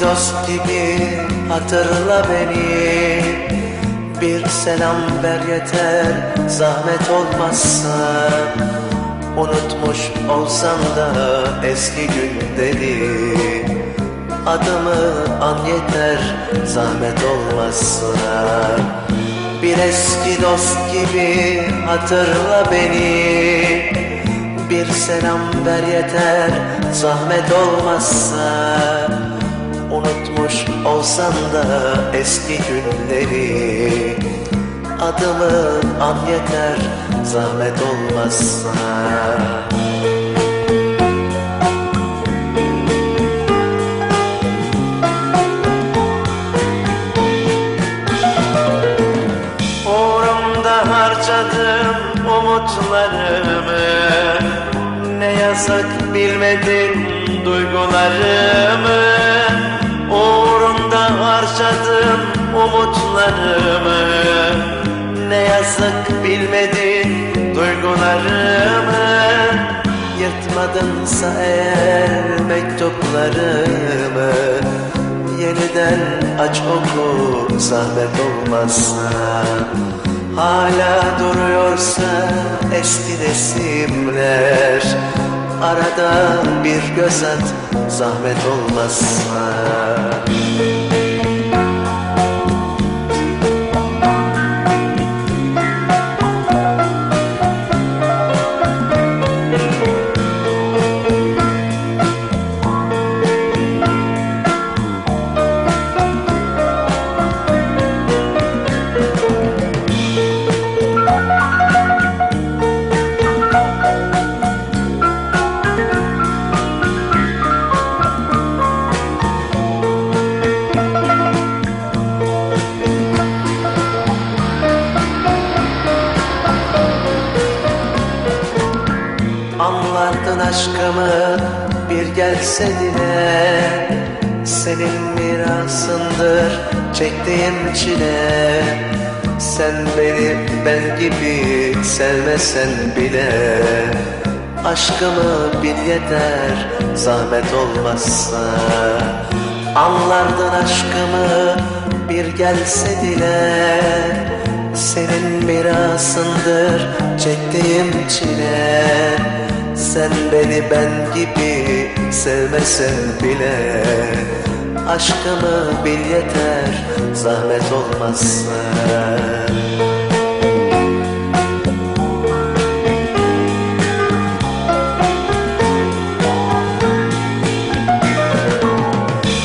dost gibi hatırla beni. Bir selam ver yeter zahmet olmazsa. Unutmuş olsam da eski günleri Adımı an yeter zahmet olmazsa. Bir eski dost gibi hatırla beni. Bir selam ver yeter zahmet olmazsa Unutmuş olsam da eski günleri. Adımı an yeter zahmet olmazsa. Uğrumda harcadım umutlarımı. Ne yazık bilmedin duygularımı umutlarımı Ne yazık bilmedin duygularımı. Yırtmadınsa eğer mektuplarımı Yeniden aç oku zahmet olmazsa. Hala duruyorsa eski resimler Arada bir göz at zahmet olmazsa aşkımı bir gelse dile Senin mirasındır çektiğim çile. Sen beni ben gibi sevmesen bile Aşkımı bil yeter zahmet olmazsa. Anlardın aşkımı bir gelse dile Senin mirasındır çektiğim çile Sen beni ben gibi sevmesen bile. Aşkımı bil yeter zahmet olmazsa.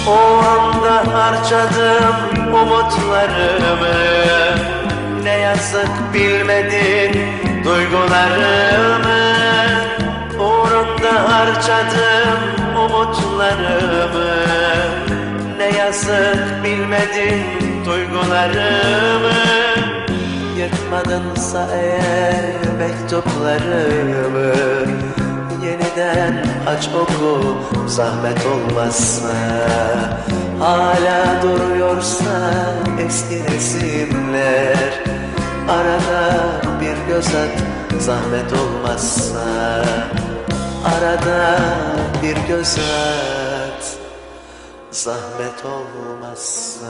O anda harcadım umutlarımı. Ne yazık bilmedin duygularımı harcadım umutlarımı. Ne yazık bilmedin duygularımı. Yırtmadınsa eğer mektuplarımı. Yeniden aç oku zahmet olmazsa. Hala duruyorsa eski resimler. Arada bir göz at zahmet olmazsa Arada bir göz at. Zahmet olmazsa